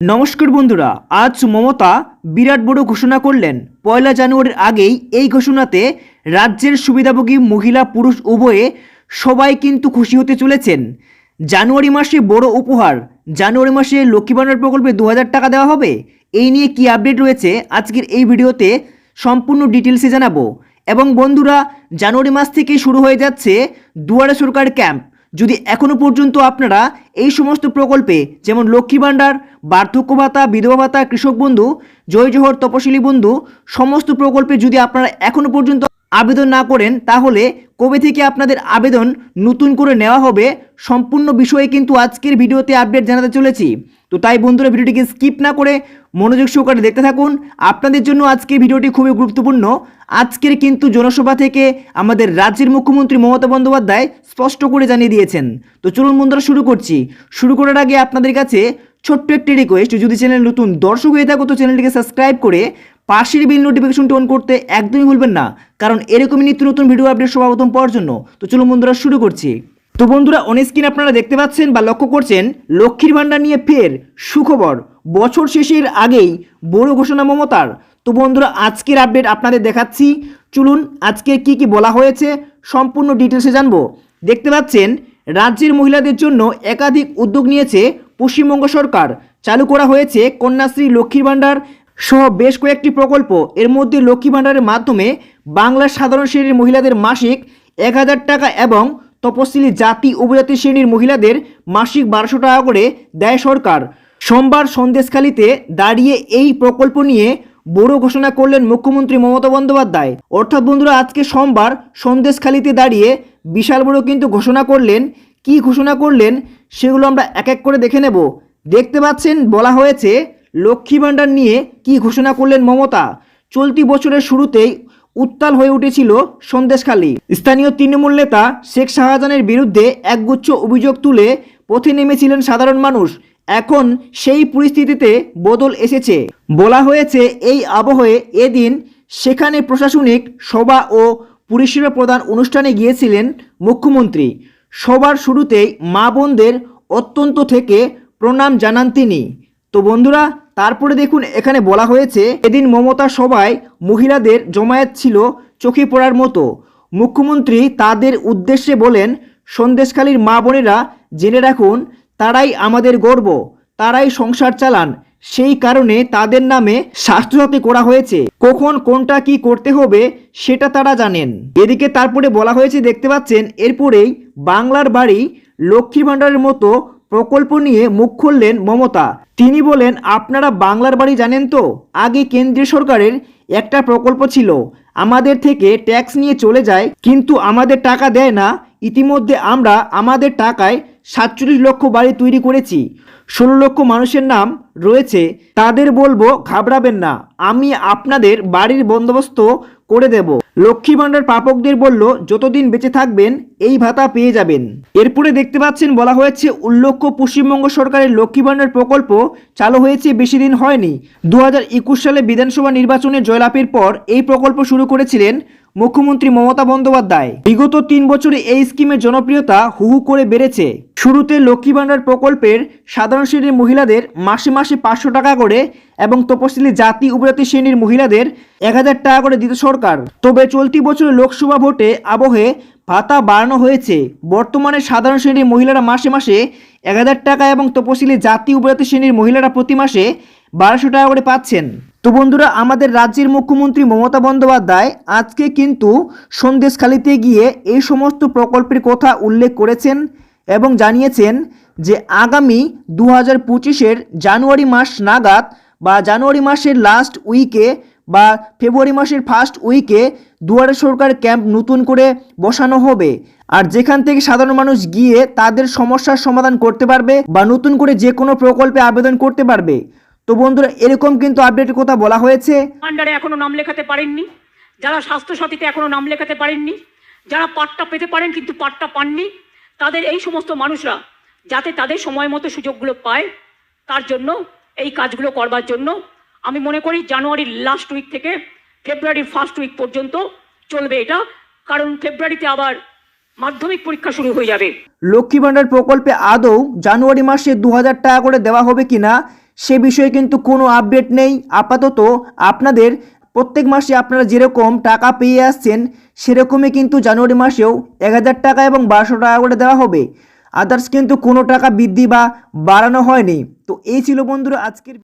নমস্কার বন্ধুরা, আজ মমতা বিরাট বড় ঘোষণা করলেন। পয়লা জানুয়ারির আগেই এই ঘোষণাতে রাজ্যের সুবিধাভোগী মহিলা পুরুষ উভয়ে সবাই কিন্তু খুশি হতে চলেছেন। জানুয়ারি মাসে বড় উপহার, জানুয়ারি মাসে লক্ষ্মী ভাণ্ডার প্রকল্পে দু হাজার টাকা দেওয়া হবে? এই নিয়ে কি আপডেট রয়েছে? আজকের এই ভিডিওতে সম্পূর্ণ ডিটেলসে জানাব। এবং বন্ধুরা, জানুয়ারি মাস থেকে শুরু হয়ে যাচ্ছে দুয়ারে সরকার ক্যাম্প। যদি এখনও পর্যন্ত আপনারা এই সমস্ত প্রকল্পে, যেমন লক্ষ্মী ভাণ্ডার, বার্ধক্য ভাতা, বিধবা ভাতা, কৃষক বন্ধু, জয় জোহর, তপশিলি বন্ধু, সমস্ত প্রকল্পে যদি আপনারা এখনও পর্যন্ত আবেদন না করেন, তাহলে কবে থেকে আপনাদের আবেদন নতুন করে নেওয়া হবে সম্পূর্ণ বিষয়ে কিন্তু আজকের ভিডিওতে আপডেট জানাতে চলেছি। তো তাই বন্ধুরা, ভিডিওটিকে স্কিপ না করে মনোযোগ সহকারে দেখতে থাকুন। আপনাদের জন্য আজকের ভিডিওটি খুবই গুরুত্বপূর্ণ। আজকের কিন্তু জনসভা থেকে আমাদের রাজ্যের মুখ্যমন্ত্রী মমতা বন্দ্যোপাধ্যায় স্পষ্ট করে জানিয়ে দিয়েছেন। তো চলুন বন্ধুরা, শুরু করছি। শুরু করার আগে আপনাদের কাছে ছোট্ট একটি রিকোয়েস্ট যদি চ্যানেল নতুন দর্শক হয়ে থাকো, তো চ্যানেলটিকে সাবস্ক্রাইব করে পাশের বিল নোটিফিকেশনটি অন করতে একদমই ভুলবেন না। কারণ এরকমই নিত্য নতুন ভিডিও আপডেট সর্বপ্রথম পাওয়ার জন্য। তো চলুন বন্ধুরা, শুরু করছি। তো বন্ধুরা অন স্ক্রিন আপনারা দেখতে পাচ্ছেন বা লক্ষ্য করছেন, লক্ষ্মীর ভাণ্ডার নিয়ে ফের সুখবর। বছর শেষের আগেই বড় ঘোষণা মমতার। তো বন্ধুরা, আজকের আপডেট আপনাদের দেখাচ্ছি। চলুন, আজকে কি কি বলা হয়েছে, সম্পূর্ণ ডিটেলসে জানব। দেখতে পাচ্ছেন, রাজ্যের মহিলাদের জন্য একাধিক উদ্যোগ নিয়েছে পশ্চিমবঙ্গ সরকার। চালু করা হয়েছে কন্যাশ্রী লক্ষ্মীর ভাণ্ডার সহ বেশ কয়েকটি প্রকল্প। এর মধ্যে লক্ষ্মী ভাণ্ডারের মাধ্যমে বাংলার সাধারণ শ্রেণির মহিলাদের মাসিক এক হাজার টাকা এবং তপশিলি জাতি উপজাতি শ্রেণির মহিলাদের মাসিক বারোশো টাকা করে দেয় সরকার। সোমবার সন্দেশখালিতে দাঁড়িয়ে এই প্রকল্প নিয়ে বড় ঘোষণা করলেন মুখ্যমন্ত্রী মমতা বন্দ্যোপাধ্যায়। অর্থাৎ বন্ধুরা, আজকে সোমবার সন্দেশখালিতে দাঁড়িয়ে বিশাল বড় কিন্তু ঘোষণা করলেন কি ঘোষণা করলেন সেগুলো আমরা এক এক করে দেখে নেব। দেখতে পাচ্ছেন, বলা হয়েছে লক্ষ্মী ভাণ্ডার নিয়ে কি ঘোষণা করলেন মমতা। চলতি বছরের শুরুতেই উত্তাল হয়ে উঠেছিল সন্দেশখালী। স্থানীয় তৃণমূল নেতা শেখ শাহজাহানের বিরুদ্ধে একগুচ্ছ অভিযোগ তুলে পথে নেমেছিলেন সাধারণ মানুষ। এখন সেই পরিস্থিতিতে বদল এসেছে। বলা হয়েছে এই আবহে এদিন সেখানে প্রশাসনিক, সভা ও পরিষেবা প্রদান অনুষ্ঠানে গিয়েছিলেন মুখ্যমন্ত্রী। সবার শুরুতেই মা বোনদের অত্যন্ত থেকে প্রণাম জানান তিনি। তো বন্ধুরা, তারপরে দেখুন, এখানে বলা হয়েছে, এদিন মমতা সভায় মহিলাদের জমায়েত ছিল চোখে পড়ার মতো। মুখ্যমন্ত্রী তাদের উদ্দেশ্যে বলেন, সন্দেশখালীর মা বোনেরা জেনে রাখুন, তারাই আমাদের গর্ব, তারাই সংসার চালান। সেই কারণে তাদের নামে স্বাস্থ্যসাথী করা হয়েছে। কখন কোনটা কি করতে হবে, সেটা তারা জানেন। এদিকে তারপরে বলা হয়েছে, দেখতে পাচ্ছেন, এরপরেই বাংলার বাড়ি লক্ষ্মী ভাণ্ডারের মতো প্রকল্প নিয়ে মুখ খুললেন মমতা। তিনি বলেন, আপনারা বাংলার বাড়ি জানেন তো, আগে কেন্দ্রীয় সরকারের একটা প্রকল্প ছিল। আমাদের থেকে ট্যাক্স নিয়ে চলে যায়, কিন্তু আমাদের টাকা দেয় না। ইতিমধ্যে আমরা আমাদের টাকায় সাতচল্লিশ লক্ষ বাড়ি তৈরি করেছি, ষোলো লক্ষ মানুষের নাম রয়েছে, তাদের বলব ঘাবড়াবেন না, আমি আপনাদের বাড়ির বন্দোবস্ত করে দেব। লক্ষ্মী ভাণ্ডার প্রাপকদের বলল, যতদিন বেঁচে থাকবেন, এই ভাতা পেয়ে যাবেন। এরপরে দেখতে পাচ্ছেন, বলা হয়েছে উল্লেখ্য পশ্চিমবঙ্গ সরকারের লক্ষ্মী ভাণ্ডার প্রকল্প চালু হয়েছে, বেশি দিন হয়নি। দু হাজার একুশ সালে বিধানসভা নির্বাচনে জয়লাভের পর এই প্রকল্প শুরু করেছিলেন মুখ্যমন্ত্রী মমতা বন্দ্যোপাধ্যায়। বিগত তিন বছরে এই স্কিমের জনপ্রিয়তা হু হু করে বেড়েছে। শুরুতে লক্ষ্মী ভাণ্ডার প্রকল্পের সাধারণ শ্রেণির মহিলাদের মাসে মাসে পাঁচশো টাকা করে এবং তপশিলি জাতি উপজাতি শ্রেণির মহিলাদের এক হাজার টাকা করে দিত সরকার। তবে চলতি বছরে লোকসভা ভোটে আবহে ভাতা বাড়ানো হয়েছে। বর্তমানে সাধারণ শ্রেণির মহিলারা মাসে মাসে এক হাজার টাকা এবং তপশিলি জাতি উপজাতি শ্রেণির মহিলারা প্রতি মাসে বারোশো টাকা করে পাচ্ছেন। তো বন্ধুরা, আমাদের রাজ্যের মুখ্যমন্ত্রী মমতা বন্দ্যোপাধ্যায় আজকে কিন্তু সন্দেশখালিতে গিয়ে এই সমস্ত প্রকল্পের কথা উল্লেখ করেছেন এবং জানিয়েছেন যে আগামী দু হাজার পঁচিশের জানুয়ারি মাস নাগাদ বা জানুয়ারি মাসের লাস্ট উইকে বা ফেব্রুয়ারি মাসের ফার্স্ট উইকে দুয়ারে সরকার ক্যাম্প নতুন করে বসানো হবে। আর যেখান থেকে সাধারণ মানুষ গিয়ে তাদের সমস্যার সমাধান করতে পারবে বা নতুন করে যে কোনো প্রকল্পে আবেদন করতে পারবে। তো বন্ধুরা এরকম কিন্তু আপডেটের কথা বলা হয়েছে। আন্ডারে এখনও নাম লেখাতে পারেননি। যারা স্বাস্থ্য সাথীতে এখনও নাম লেখাতে পারেননি যারা পাট্টা পেতে পারেন কিন্তু পাট্টা পাননি তাদের এই সমস্ত মানুষরা যাতে তাদের সময় মতো সুযোগগুলো পায় তার জন্য এই কাজগুলো করবার জন্য আমি মনে করি জানুয়ারির লাস্ট উইক থেকে ফেব্রুয়ারির ফার্স্ট উইক পর্যন্ত চলবে এটা কারণ ফেব্রুয়ারিতে আবার মাধ্যমিক পরীক্ষা শুরু হয়ে যাবে। লক্ষ্মী ভাণ্ডার প্রকল্পে আদৌ জানুয়ারি মাসে দু হাজার টাকা করে দেওয়া হবে কিনা সে বিষয়ে কিন্তু কোনো আপডেট নেই। আপাতত আপনাদের প্রত্যেক মাসে আপনারা যেরকম টাকা পেয়ে আসছেন, সেরকমই কিন্তু জানুয়ারি মাসেও এক হাজার টাকা এবং বারোশো টাকা করে দেওয়া হবে। আদার্স কিন্তু কোনো টাকা বৃদ্ধি বা বাড়ানো হয়নি। তো এই ছিল বন্ধুরা আজকের